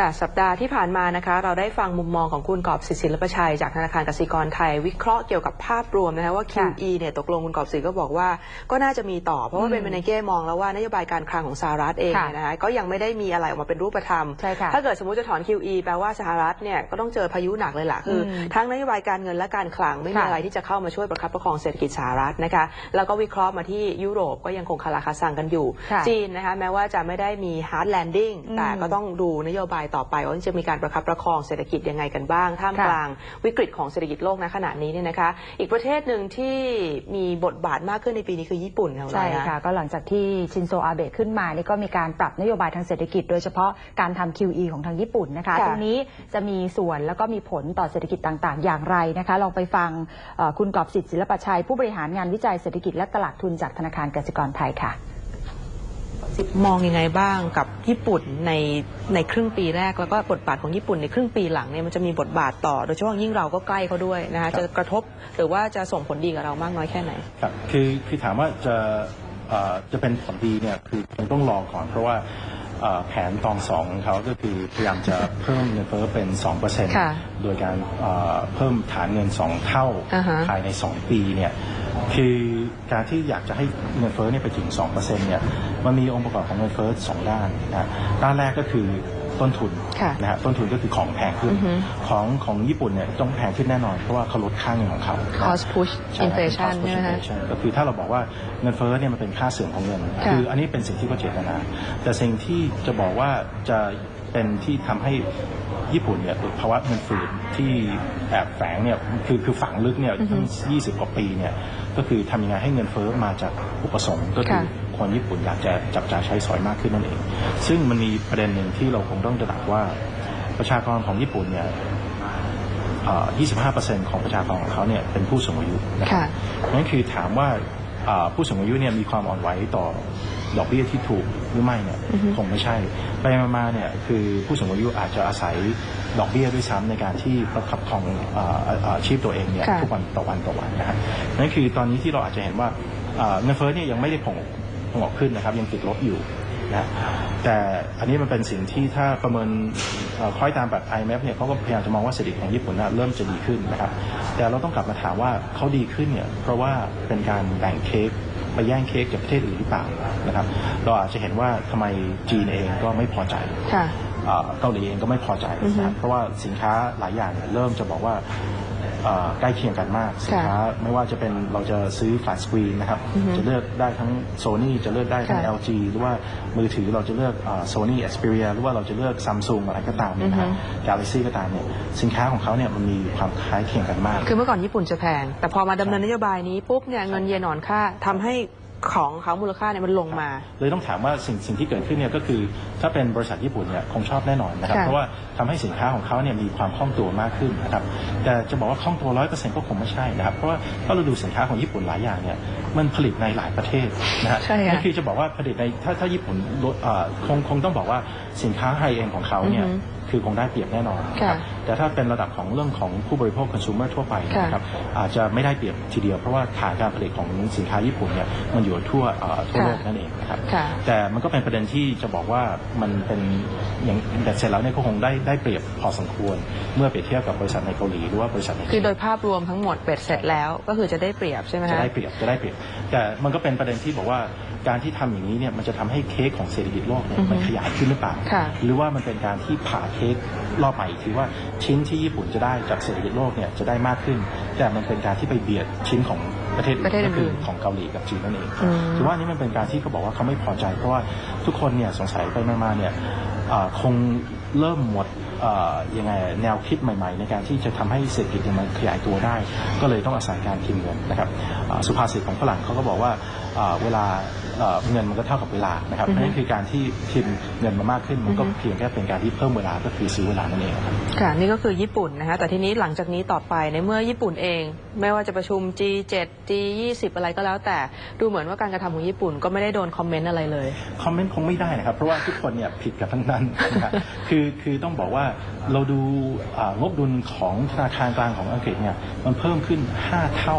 ค่ะ สัปดาห์ที่ผ่านมานะคะ เราได้ฟังมุมมองของคุณกอบศิษย์ศิลปชัย จากธนาคารกสิกรไทย วิเคราะห์เกี่ยวกับภาพรวมนะคะว่าค่ะ QE เนี่ยตกลงคุณกอบศิษย์ก็บอกว่า ก็น่าจะมีต่อเพราะว่าอืมเป็นเบเนเก้มองแล้วว่านโยบายการคลังของสหรัฐเองค่ะเนี่ยนะคะก็ยังไม่ได้มีอะไรออกมาเป็นรูปธรรมใช่ค่ะถ้าเกิดสมมติจะถอน QE แปลว่าสหรัฐเนี่ยก็ต้องเจอพายุหนักเลยล่ะคืออมทั้งนโยบายการเงินและการคลังไม่มีค่ะอะไรที่จะเข้ามาช่วยประคับประคองเศรษฐกิจสหรัฐนะคะแล้วก็วิเคราะห์มาที่ยุโรปก็ยังคงคาราคาซังกันอยู่ค่ะจีนนะคะแม้ว่าจะไม่ได้มี hard landing อืมแต่ก็ต้องดูนโยบายต่อไปว่าจะมีการประคับประคองเศรษฐกิจยังไงกันบ้าง ท่ามค่ะกลางวิกฤตของเศรษฐกิจโลกณขณะนี้เนี่ยนะคะ อีกประเทศหนึ่งที่มีบทบาทมากขึ้นในปีนี้คือญี่ปุ่นค่ะคุณใช่น้อยนค่ะ ก็หลังจากที่ชินโซอาเบะขึ้นมานี่ก็มีการปรับนโยบายทางเศรษฐกิจ โดยเฉพาะการทำ QE ของทางญี่ปุ่นนะคะค่ะตรงนี้จะมีส่วนแล้วก็มีผลต่อเศรษฐกิจต่างๆ อย่างไรนะคะ ลองไปฟังเอ่อคุณกอบสิทธิ์ศิลปชัย ผู้บริหารงานวิจัยเศรษฐกิจและตลาดทุนจากธนาคารกสิกรไทยค่ะ มองยังไงบ้างกับญี่ปุ่นในในครึ่งปีแรก แล้วก็บทบาทของญี่ปุ่นในครึ่งปีหลังเนี่ยมันจะมีบทบาทต่อโดยเฉพาะยิ่งเราก็ใกล้เขาด้วยนะคะจะกระทบหรือว่าจะส่งผลดีกับเรามากน้อยแค่ไหนครับคือคือถามว่าจะเอ่อจะเป็นผลดีเนี่ยคือคงต้องรอก่อน เพราะว่าเอ่อแผนตองสองของเขาก็คือพยายามจะเพิ่มเงินเฟ้อเป็นค่ะ2%โดยการเอ่อเพิ่มฐานเงิน 2 เท่าอ่าฮะภายใน 2 ปีเนี่ยคือ การที่อยากจะให้เงินเฟ้อเนี่ยไปถึง2%เนี่ยมันมีองค์ประกอบของเงินเฟ้อสองด้านนะด้านแรกก็คือต้นทุนค่ะนะฮะต้นทุนก็คือของแพงขึ้นอือฮึของของญี่ปุ่นเนี่ยต้องแพงขึ้นแน่นอน เพราะว่าเขาลดค่าเงินของเขา cost push ใช่ครับ inflation เป็น cost ใช่ไหม push คะ inflation ก็คือถ้าเราบอกว่าเงินเฟ้อเนี่ยมันเป็นค่าเสื่อมของเงินค่ะคืออันนี้เป็นสิ่งที่เขาเจตนา แต่สิ่งที่จะบอกว่าจะเป็นที่ทำให้ ญี่ปุ่นเนี่ยเกิดภาวะเงินฝืดที่แอบแฝงเนี่ยคือคือฝังลึกเนี่ยตั้ง20 กว่าปีเนี่ยก็คือทำยังไงให้เงินเฟ้อมาจากอุปสงค์ก็คือค่ะคนญี่ปุ่นอยากจะจับจ่ายใช้สอยมากขึ้นนั่นเอง ซึ่งมันมีประเด็นหนึ่งที่เราคงต้องตระหนักว่าประชากรของญี่ปุ่นเนี่ยเอ่อ25%ของประชากรของเขาเนี่ยเป็นผู้สูงอายุนะครับค่ะนั่นคือถามว่าอ่าผู้สูงอายุเนี่ยมีความอ่อนไหวต่อดอกเบี้ยที่ถูก หรือไม่เนี่ยอือฮึคงไม่ใช่ ไปมาๆเนี่ยคือผู้สูงอายุอาจจะอาศัยดอกเบี้ยด้วยซ้ำในการที่ประคับของอ่าอ่าอาชีพตัวเองเนี่ยค่ะทุกวันต่อวันต่อวันนะฮะนั่นคือตอนนี้ที่เราอาจจะเห็นว่าอ่าเงินเฟ้อเนี่ยยังไม่ได้ผงผงออกขึ้นนะครับ ยังติดลบอยู่นะแต่อันนี้มันเป็นสิ่งที่ถ้าประเมินเอ่อคล้อยตามแบบ IMF เนี่ยเขาก็พยายามจะมองว่าเศรษฐกิจของญี่ปุ่นน่ะเริ่มจะดีขึ้นนะครับ แต่เราต้องกลับมาถามว่าเขาดีขึ้นเนี่ยเพราะว่าเป็นการแบ่งเค้ก ไปแย่งเค้กจากประเทศอื่นหรือเปล่านะครับเราอาจจะเห็นว่าทำไมจีนเองก็ไม่พอใจค่ะเอ่อเกาหลีเองก็ไม่พอใจอือฮึนะครับเพราะว่าสินค้าหลายอย่างเนี่ยเริ่มจะบอกว่าเอ่อ ใกล้เคียงกันมากสินค้าไม่ว่าจะเป็นเราจะซื้อ flat screen นะครับอือฮึจะเลือกได้ทั้ง Sony จะเลือกได้ทั้งค่ะ LG หรือว่ามือถือเราจะเลือกเอ่อ Sony Xperia หรือว่าเราจะเลือก Samsung อะไรก็ตามเนี่ยนะฮะอือฮึ Galaxy ก็ตามเนี่ยสินค้าของเขาเนี่ยมันมีความคล้ายเคียงกันมาก คือเมื่อก่อนญี่ปุ่นจะแพง แต่พอมาดำเนินนโยบายนี้ปุ๊บเนี่ยเงินเยนอ่อนค่าทำให้ ของเขามูลค่าเนี่ยมันลงมา เลยต้องถามว่าสิ่งสิ่งที่เกิดขึ้นเนี่ยก็คือถ้าเป็นบริษัทญี่ปุ่นเนี่ยคงชอบแน่นอนนะครับ ค่ะ เพราะว่าทำให้สินค้าของเขาเนี่ยมีความคล่องตัวมากขึ้นนะครับแต่จะบอกว่าคล่องตัวร้อยเปอร์เซ็นต์ก็คงไม่ใช่นะครับ เพราะว่าถ้าเราดูสินค้าของญี่ปุ่นหลายอย่างเนี่ยมันผลิตในหลายประเทศนะฮะ ใช่ค่ะนั่นคือจะบอกว่าผลิตในถ้าถ้าญี่ปุ่นลดเอ่อคงคงต้องบอกว่าสินค้าไฮเอ็นของเขาเนี่ยอือฮึ คือคงได้เปรียบแน่นอนนะครับค่ะแต่ถ้าเป็นระดับของเรื่องของผู้บริโภคคอน sumer ทั่วไปเนยนะครับอาจจะไม่ได้เปรียบทีเดียวเพราะว่าฐานการผลิตของสินค้าญี่ปุ่นเนี่ยมันอยู่ทั่วเอ่อทั่วโลกนั่นเองนะครับค่ะแต่มันก็เป็นประเด็นที่จะบอกว่ามันเป็นอย่างแต่เสร็จแล้วเนี่ยก็คงได้ได้เปรียบพอสมควร เมื่อเปรียบเทียบกับบริษัทในเกาหลีหรือว่าบริษัทในคือจีนโดยภาพรวมทั้งหมดเบ็ดเสร็จแล้วก็คือจะได้เปรียบใช่ไหมจะคะได้เปรียบจะได้เปรียบ แต่มันก็เป็นประเด็นที่บอกว่า การที่ทำอย่างนี้เนี่ยมันจะทำให้เค้กของเศรษฐกิจโลกเนี่ยอือฮึมันขยายขึ้นหรือเปล่าค่ะหรือว่ามันเป็นการที่ผ่าเค้กรอบใหม่อีกทีว่าชิ้นที่ญี่ปุ่นจะได้จากเศรษฐกิจโลกเนี่ยจะได้มากขึ้น แต่มันเป็นการที่ไปเบียดชิ้นของประเทศประเทศอื่นก็คือของเกาหลีกับจีนนั่นเองอืมถือว่าอันนี้มันเป็นการที่เขาบอกว่าเขาไม่พอใจ เพราะว่าทุกคนเนี่ยสงสัยไปมาๆเนี่ยอ่าคงเริ่มหมดเอ่อยังไงแนวคิดใหม่ๆ ในการที่จะทำให้เศรษฐกิจเนี่ยมันขยายตัวได้ ก็เลยต้องอาศัยการพิมพ์เงินนะครับอ่าสุภาษิตของฝรั่งเขาก็บอกว่าอ่า เวลาเอ่อเงินมันก็เท่ากับเวลานะครับอือฮึนั่นคือการที่พิมพ์เงินมามากขึ้นมันก็เพียงแค่เป็นการที่เพิ่มเวลาก็คือซื้อเวลานั่นเองครับค่ะนี่ก็คือญี่ปุ่นนะคะแต่ทีนี้หลังจากนี้ต่อไปในเมื่อญี่ปุ่นเอง ไม่ว่าจะประชุม G7 G20 อะไรก็แล้ว แต่ดูเหมือนว่าการกระทำของญี่ปุ่นก็ไม่ได้โดนคอมเมนต์อะไรเลยคอมเมนต์คงไม่ได้นะครับเพราะว่าทุกคนเนี่ยผิดกับทั้งนั้นนะครับคือคือต้องบอกว่าเราดูอ่างบดุลของธนาคารกลางของอังกฤษเนี่ยมันเพิ่มขึ้น 5 เท่า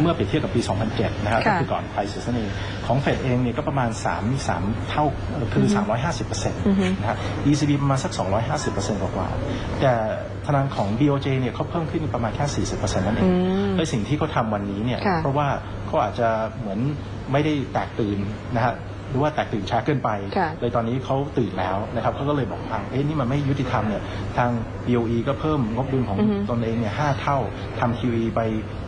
เมื่อเปรียบเทียบกับปี 2007 นะครับก็ค่ะคือก่อนไครซิสนั่นเองของเฟดเองเนี่ยก็ประมาณ 3 3 เท่าเอ่อคือ 350%นะฮะ ECB ประมาณสัก 250%กว่าๆแต่ธนาคารของ BOJ เนี่ยเขาเพิ่มขึ้นประมาณแค่ 40%นั่นเองและสิ่งที่เขาทำวันนี้เนี่ยค่ะเพราะว่าเขาอาจจะเหมือนไม่ได้แตกตื่นนะฮะ หรือว่าแตกตื่นช้าเกินไปค่ะเลยตอนนี้เขาตื่นแล้วนะครับเขาก็เลยบอกว่าเอ๊ะนี่มันไม่ยุติธรรมเนี่ยทาง BOE ก็เพิ่มงบดุลของอือฮึตนเองเนี่ยห้าเท่าทำ QE ไป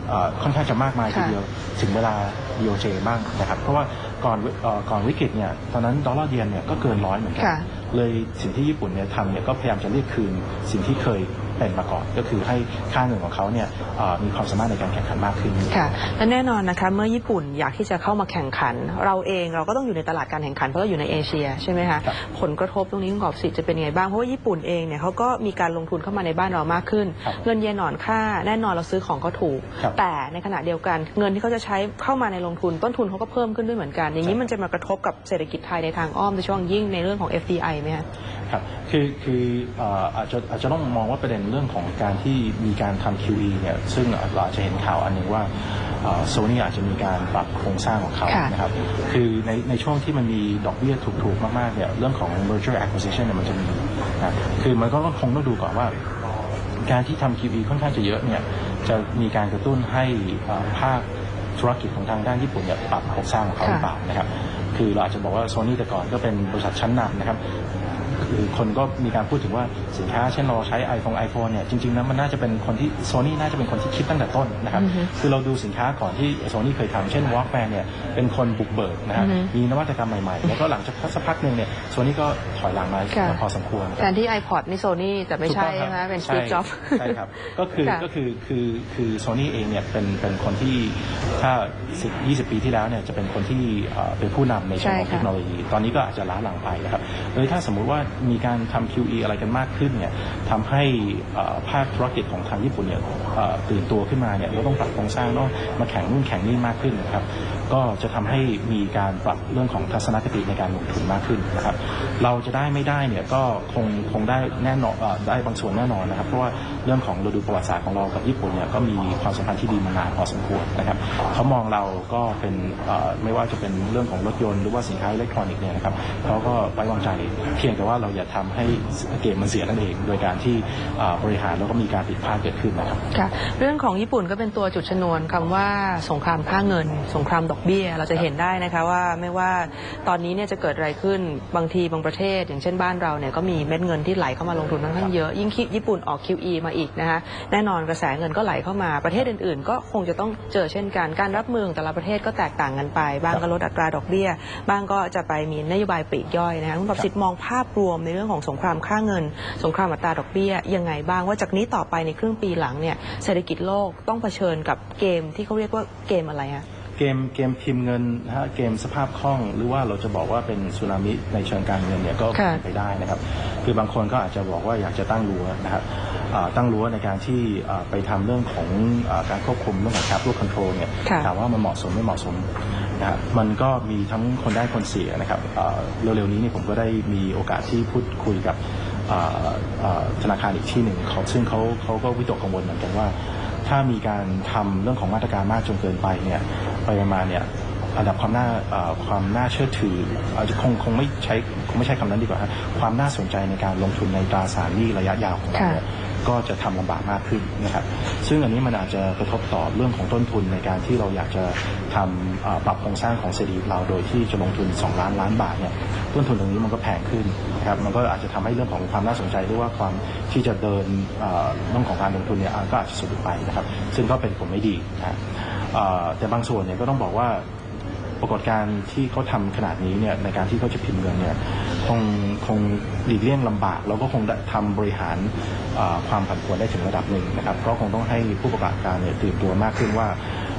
เอ่อค่อนข้างจะมากมายทีค่ะเดียวถึงเวลา BOJ บ้างนะครับ เพราะว่าก่อนเอ่อก่อนวิกฤตเนี่ยตอนนั้นดอลลาร์เยนเนี่ยก็เกินร้อยเหมือนกัค่ะเลยสิ่งที่ญี่ปุ่นเนี่ยทำเนี่ยก็พยายามจะเรียกคืนสิ่งที่เคย เป็นมาก่อน ก็คือให้ค่าเงินของเขาเนี่ยเอ่อมีความสามารถในการแข่งขันมากขึ้นค่ะและแน่นอนนะคะเมื่อญี่ปุ่นอยากที่จะเข้ามาแข่งขัน เราเองเราก็ต้องอยู่ในตลาดการแข่งขันเพราะเราอยู่ในเอเชียใช่ไหมคะครับผลกระทบตรงนี้คุณกอบสิทธิ์จะเป็นยังไงบ้างเพราะว่าญี่ปุ่นเองเนี่ยเขาก็มีการลงทุนเข้ามาในบ้านเรามากขึ้นครับเงินเยนหนอนค่าแน่นอนเราซื้อของก็ถูกครับแต่ในขณะเดียวกันเงินที่เขาจะใช้เข้ามาในลงทุนต้นทุนเขาก็เพิ่มขึ้นด้วยเหมือนกัน อย่างนี้ใช่มันจะมากระทบกับเศรษฐกิจไทยในทางอ้อมโดยเฉพาะอย่างยิ่งในเรื่องของ FDI ไหมคะ ครับคือคือเอ่ออาจจะอาจจะต้องมองว่าประเด็นเรื่องของการที่มีการทำ QE เนี่ยซึ่งเราอาจจะเห็นข่าวอันหนึ่งว่าโซนี่อาจจะมีการปรับโครงสร้างของเขาค่ะนะครับคือในในช่วงที่มันมีดอกเบี้ยถูกๆ มากๆเนี่ยเรื่องของ merger acquisition เนี่ยมันจะมีนะคือมันก็ต้องคงต้องดูก่อนว่า การที่ทำ QE ค่อนข้างจะเยอะเนี่ยจะมีการกระตุ้นให้เอ่อภาคธุรกิจของทางด้านญี่ปุ่นเนี่ยปรับโครงสร้างของเขาหรือเปล่านะครับ คือเราอาจจะบอกว่าโซนี่แต่ก่อนก็เป็นบริษัทชั้นนำนะครับ คือคนก็มีการพูดถึงว่าสินค้าเช่นเราใช้ iPhone iPhone เนี่ยจริงๆแล้วมันน่าจะเป็นคนที่โซนี่น่าจะเป็นคนที่คิดตั้งแต่ต้นนะครับคือเราดูสินค้าก่อนที่โซนี่เคยทำเช่น Walkman เนี่ยเป็นคนบุกเบิกนะครับมีนวัตกรรมใหม่ๆ แล้วก็หลังจากสักพักหนึ่งเนี่ยโซนี่ก็ถอยหลังมาค่ะพอสมควรครับแทนที่ iPod นี่โซนี่แต่ไม่ใช่ถูกต้องใช่ไหมครับเป็นสตีฟใช่จ็อบส์ใช่ครับก็คือค่ะก็คือคือคือโซนี่เองเนี่ยเป็นเป็นคนที่ถ้าสิบยี่สิบปีที่แล้วเนี่ยจะเป็นคนที่เอ่อเป็นผู้นำในเชิงของใช่ค่ะเทคโนโลยี ตอนนี้ก็อาจจะล้าหลังไปนะครับเลยถ้าสมมุติว่ามีการทำ QE อะไรกันมากขึ้นเนี่ยทำให้ภาคธุรกิจของทางญี่ปุ่นเนี่ยตื่นตัวขึ้นมาเนี่ยก็ต้องปรับโครงสร้างต้องมาแข่งนู่นแข่งนี่มากขึ้นนะครับ ก็จะทำให้มีการปรับเรื่องของทัศนคติในการลงทุนมากขึ้นนะครับ เราจะได้ไม่ได้เนี่ยก็คงคงได้แน่นอนได้บางส่วนแน่นอนนะครับ เพราะว่าเรื่องของเราดูประวัติศาสตร์ของเรากับญี่ปุ่นเนี่ยก็มีความสัมพันธ์ที่ดีมานานพอสมควรนะครับเขามองเราก็เป็นไม่ว่าจะเป็นเรื่องของรถยนต์หรือว่าสินค้าอิเล็กทรอนิกส์เนี่ยนะครับเขาก็ไว้วางใจเพียงแต่ว่าเราอย่าทำให้เกมมันเสียนั่นเอง โดยการที่บริหารแล้วก็มีการผิดพลาดเกิดขึ้นนะครับค่ะเรื่องของญี่ปุ่นก็เป็นตัวจุดชนวนคำว่าสงครามค่าเงิน สงครามดอกเบี้ยเราจะเห็นได้นะคะว่าไม่ว่าตอนนี้เนี่ยจะเกิดอะไรขึ้นบางทีบางประเทศ อย่างเช่นบ้านเราเนี่ยก็มีเม็ดเงินที่ไหลเข้ามาลงทุนค่อนข้างเยอะยิ่งญี่ปุ่นออก QE มาอีกนะคะแน่นอนกระแสเงินก็ไหลเข้ามาประเทศอื่นๆ ก็คงจะต้องเจอเช่นกันการรับมือของแต่ละประเทศก็แตกต่างกันไป บ้างก็ลดอัตราดอกเบี้ย บ้างก็จะไปมีนโยบายปลีกย่อยนะคะคุณประสิทธิ์มองภาพรวมในเรื่องของสงครามค่าเงิน สงครามอัตราดอกเบี้ยยังไงบ้างว่าจากนี้ต่อไปในครึ่งปีหลังเนี่ยเศรษฐกิจโลกต้องเผชิญกับเกมที่เขาเรียกว่าเกมอะไรฮะ เกมเกมพิมพ์เงินนะฮะเกมสภาพคล่อง หรือว่าเราจะบอกว่าเป็นสึนามิในเชิงการเงินเนี่ยก็ค่ะเป็นไปได้นะครับ คือบางคนก็อาจจะบอกว่าอยากจะตั้งรั้วนะครับอ่าตั้งรั้วในการที่อ่าไปทำเรื่องของอาการควบคุมเรื่องของ capital control เนี่ยค่ะ ถามว่ามันเหมาะสมไม่เหมาะสมนะฮะมันก็มีทั้งคนได้คนเสียนะครับอ่าเร็วๆนี้เนี่ยผมก็ได้มีโอกาสที่พูดคุยกับอ่าอ่าธนาคารอีกที่หนึ่งเขาซึ่งเขาเขาก็วิตกกังวลเหมือนกันว่า ถ้ามีการทำเรื่องของมาตรการมากจนเกินไปเนี่ย ไปมาเนี่ยอันดับความน่าเอ่อความน่าเชื่อถืออาจจะคงคงไม่ใช้คงไม่ใช่คำนั้นดีกว่าฮะความน่าสนใจในการลงทุนในตราสารหนี้ระยะยาวของเราเนี่ยก็จะทำลำบากมากขึ้นนะครับ ซึ่งอันนี้มันอาจจะกระทบต่อเรื่องของต้นทุนในการที่เราอยากจะทำเอ่อปรับโครงสร้างของเศรษฐกิจเราโดยที่จะลงทุน 2 ล้านล้านบาทเนี่ยต้นทุนตรงนี้มันก็แพงขึ้นนะครับมันก็อาจจะทำให้เรื่องของความน่าสนใจหรือว่าความที่จะเดินเอ่อเรื่องของการลงทุนเนี่ยอะก็อาจจะสูญไปนะครับ ซึ่งก็เป็นผลไม่ดีนะฮะเอ่อ แต่บางส่วนเนี่ยก็ต้องบอกว่าปรากฏการณ์ที่เขาทำขนาดนี้เนี่ยในการที่เขาจะพิมพ์เงินเนี่ยคงคงหลีกเลี่ยงลำบาก แล้วก็คงได้ทำบริหารความผันผวนได้ถึงระดับหนึ่งนะครับก็คงต้องให้ผู้ประกอบการเนี่ยตื่นตัวมากขึ้นว่า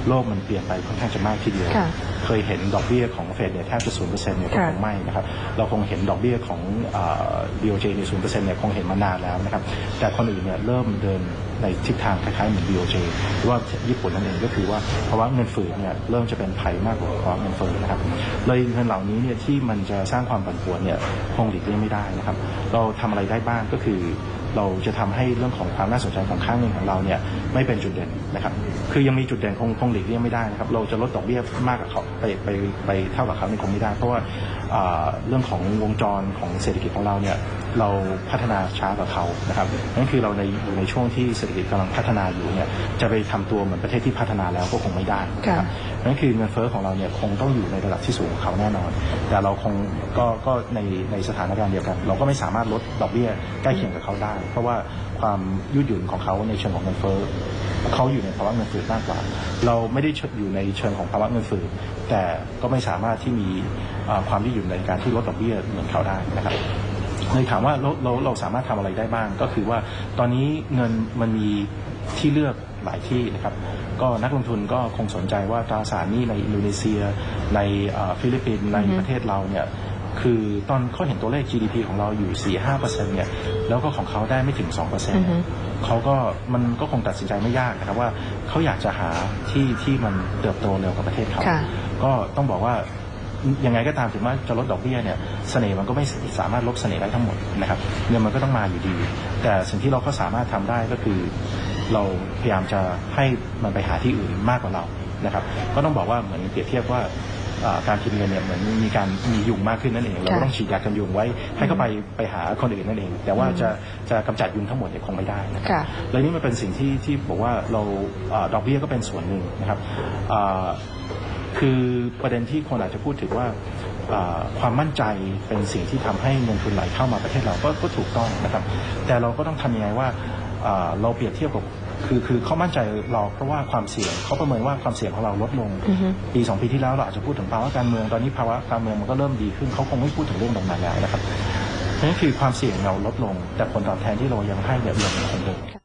โลกมันเปลี่ยนไปค่อนข้างจะมากทีเดียว ค่ะเคยเห็นดอกเบี้ยของเฟดเนี่ยแทบจะศูนย์เปอร์เซ็นต์เนี่ยก็ค่ะคงไม่นะครับ เราคงเห็นดอกเบี้ยของเอ่อ BOJ ในศูนย์เปอร์เซ็นต์เนี่ยคงเห็นมานานแล้วนะครับ แต่คนอื่นเนี่ยเริ่มเดินในทิศทางคล้ายๆเหมือน BOJ หรือว่าญี่ปุ่นนั่นเองก็คือว่าภาวะเงินฝืดเนี่ยเริ่มจะเป็นภัยมากกว่าภาวะเงินเฟ้อนะครับ เลยเงินเหล่านี้เนี่ยที่มันจะสร้างความผันผวนเนี่ยคงหลีกเลี่ยงไม่ได้นะครับ เราทำอะไรได้บ้างก็คือ เราจะทำให้เรื่องของความน่าสนใจของค่าเงินของเราเนี่ยไม่เป็นจุดเด่นนะครับคือยังมีจุดเด่นคงคงหลีกเลี่ยงไม่ได้นะครับเราจะลดดอกเบี้ยมากกว่าเขาไปไปไปเท่ากับเขาเนี่ยคงไม่ได้ เพราะว่าเรื่องของวงจรของเศรษฐกิจของเราเนี่ย เราพัฒนาช้ากว่าเขานะครับนั่นคือเราในอยู่ในช่วงที่เศรษฐกิจกำลังพัฒนาอยู่เนี่ยจะไปทำตัวเหมือนประเทศที่พัฒนาแล้วก็คงไม่ได้นะครับนั่นคือเงินเฟ้อของเราเนี่ยคงต้องอยู่ในระดับที่สูงกว่าเขาแน่นอน แต่เราคงก็ก็ในในสถานการณ์เดียวกัน เราก็ไม่สามารถลดดอกเบี้ยใกล้เคียงกับเขาได้ เพราะว่าความยืดหยุ่นของเขาในเชิงของเงินเฟ้อเขาอยู่ในภาวะเงินเฟ้อมากกว่า เราไม่ได้อยู่ในเชิงของภาวะเงินเฟ้อแต่ก็ไม่สามารถที่มีเอ่อความยืดหยุ่นในการที่ลดดอกเบี้ยเหมือนเขาได้นะครับ เลยถามว่าเราเราเราสามารถทำอะไรได้บ้าง ก็คือว่าตอนนี้เงินมันมีที่เลือกหลายที่นะครับ ก็นักลงทุนก็คงสนใจว่าตราสารหนี้ในอินโดนีเซีย ในเอ่อฟิลิปปินส์ในประเทศเราเนี่ยคือตอนเขาเห็นตัวเลข GDP ของเราอยู่ 4-5%เนี่ย แล้วก็ของเขาได้ไม่ถึง 2%เขาก็มันก็คงตัดสินใจไม่ยากนะครับว่าเขาอยากจะหาที่ที่มันเติบโตเร็วกว่าประเทศเขาค่ะก็ต้องบอกว่า ยังไงก็ตามถึงว่าจะลดดอกเบี้ยเนี่ยเสน่ห์มันก็ไม่สามารถลบเสน่ห์ได้ทั้งหมดนะครับเงินมันก็ต้องมาอยู่ดี แต่สิ่งที่เราก็สามารถทำได้ก็คือ เราพยายามจะให้มันไปหาที่อื่นมากกว่าเรานะครับก็ต้องบอกว่าเหมือนเปรียบเทียบว่าอ่าการพิมพ์เงินเนี่ยเหมือนมีการมียุงมากขึ้นนั่นเอง เราก็ต้องฉีดยากันยุงไว้ให้เขาไปไปหาคนอื่นนั่นเอง แต่ว่าจะจะกำจัดยุงทั้งหมดเนี่ยคงไม่ได้นะครับค่ะแล้วนี่มันเป็นสิ่งที่ที่บอกว่าเราเอ่อดอกเบี้ยก็เป็นส่วนหนึ่งนะครับอ่า คือประเด็นที่คนอาจจะพูดถึงว่าอ่าความมั่นใจเป็นสิ่งที่ทำให้เงินทุนไหลเข้ามาประเทศเราก็ก็ถูกต้องนะครับ แต่เราก็ต้องทำยังไงว่าอ่าเราเปรียบเทียบกับคือคือเขามั่นใจเราเพราะว่าความเสี่ยงเขาประเมินว่าความเสี่ยงของเราลดลงอือฮึปีสองปีที่แล้วเราอาจจะพูดถึงภาวะการเมืองตอนนี้ภาวะการเมืองมันก็เริ่มดีขึ้นเขาคงไม่พูดถึงเรื่องตรงนั้นแล้วนะครับนั่นคือความเสี่ยงเราลดลง แต่ผลตอบแทนที่เรายังให้เนี่ยยังคงเดิม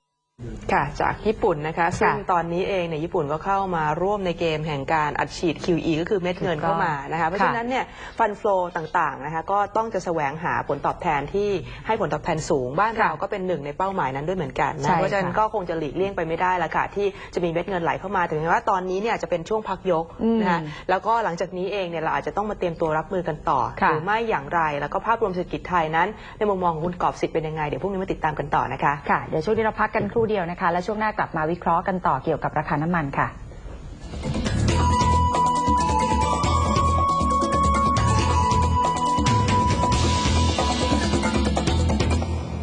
ค่ะจากญี่ปุ่นนะคะ ซึ่งตอนนี้เองเนี่ยญี่ปุ่นก็เข้ามาร่วมในเกมแห่งการอัดฉีด QE ก็คือเม็ดเงินเข้ามานะคะเพราะฉะนั้นเนี่ยฟันฟลอต่างๆนะคะก็ต้องจะแสวงหาผลตอบแทนที่ให้ผลตอบแทนสูง บ้านเราก็เป็นหนึ่งในเป้าหมายนั้นด้วยเหมือนกันใช่นะเพราะฉะนั้นค่ะก็คงจะหลีกเลี่ยงไปไม่ได้ละค่ะที่จะมีเม็ดเงินไหลเข้ามาถึงแม้ว่าตอนนี้เนี่ยจะเป็นช่วงพักยกอืมนะคะแล้วก็หลังจากนี้เองเนี่ยเราอาจจะต้องมาเตรียมตัวรับมือกันต่อค่ะหรือไม่อย่างไร แล้วก็ภาพรวมเศรษฐกิจไทยนั้น ในมุมมองของคุณกอบสิทธิ์เป็นยังไงเดี๋ยวพรุ่งนี้มาติดตามกันต่อนะคะค่ะเดี๋ยวช่วงนี้เราพักกันครู่เดียวนะคะ และช่วงหน้ากลับมาวิเคราะห์กันต่อเกี่ยวกับราคาน้ำมันค่ะ